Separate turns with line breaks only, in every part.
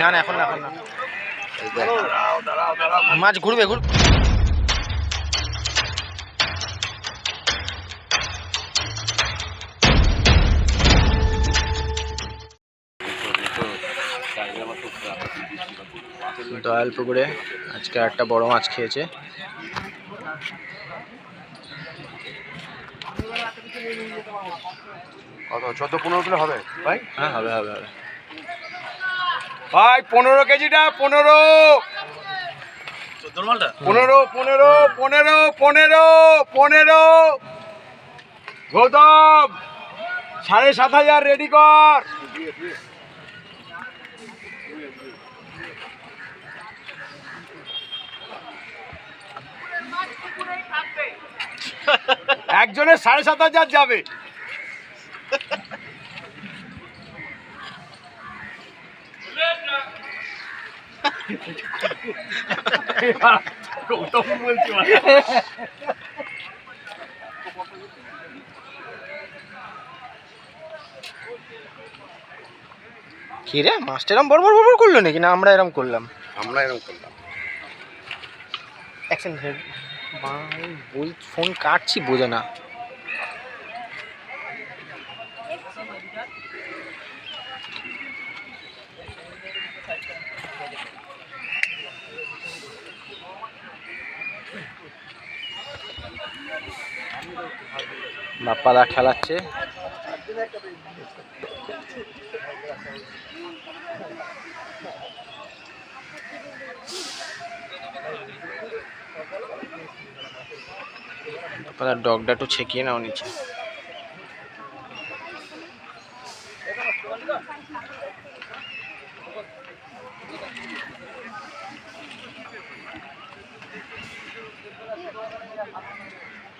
না না এখন না এখন না। মাছ ঘুরবে ঘুর দয়াল পুকুরে আজকে একটা বড় মাছ খেয়েছে।
কত? চোদ্দ পনেরো কিলো হবে ভাই?
হ্যাঁ হবে হবে হবে।
ভাই পনেরো কেজিটা পনেরো। পনেরো পনেরো পনেরো পনেরো পনেরো। গৌতম সাড়ে সাত হাজার রেডি কর। একজনের সাড়ে সাত হাজার যাবে। গৌতম বলছি
কি রে মাছটা এরম বড় বড় বড় করল নাকি? না আমরা এরম করলাম।
আমরা এরকম করলাম।
অ্যাকশন বল ফোন কাটছি বোঝে না। বাপ্পাদা খেলাচ্ছে। বাপ্পাদার ডগটা একটু ছেকিয়ে নাও নিচে।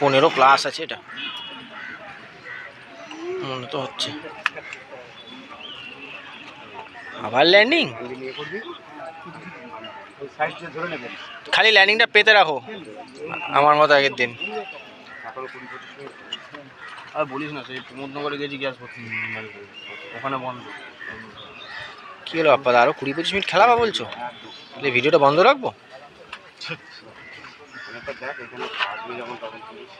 পনেরো প্লাস আছে এটা। মনে তো হচ্ছে। আবার ল্যান্ডিং খালি ল্যান্ডিংটা পেতে রাখো। আমার মতো আগের দিন। আর বলিস না সেই প্রমোদনগরে গেছি গ্যাস ওখানে বন্ধ। কি হলো আপা আরও কুড়ি পঁচিশ মিনিট খেলাবা বলছো? তাহলে ভিডিওটা বন্ধ রাখব?
দেখ এখানে আসবে যখন তখন তুলিস।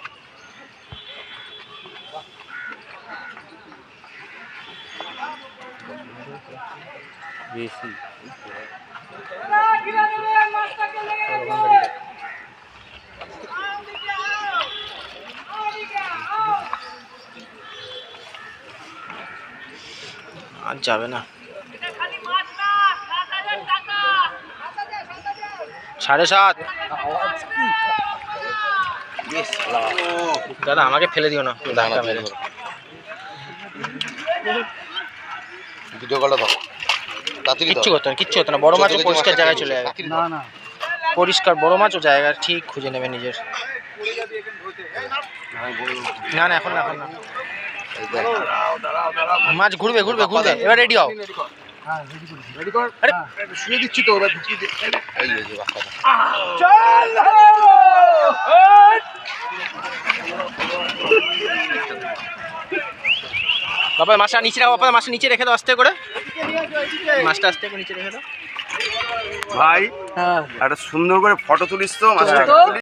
বেশি
আর যাবে না সাড়ে সাত। দাদা আমাকে ফেলে দিও না। ধাক্কা মেরে
ভিডিও কলটা দাও
কিচ্ছু করতে না কিচ্ছু করতে না। বড় মাছ পরিষ্কার জায়গায় চলে যাবে।
না না।
পরিষ্কার বড় মাছ ও জায়গা ঠিক খুঁজে নেবে নিজের। না না এখন না এখন না। মাছ ঘুরবে ঘুরবে ঘুরবে। এবার রেডি হও।
শুয়ে দিচ্ছি তো ঢুকিয়ে
বাবা মাছটা নিচে রাখো বাবা মাছটা নিচে রেখে দাও আস্তে করে। মাছটা আস্তে করে নিচে রেখে দাও।
ভাই
হ্যাঁ।
একটা সুন্দর করে ফটো তুলিস তো মাছটা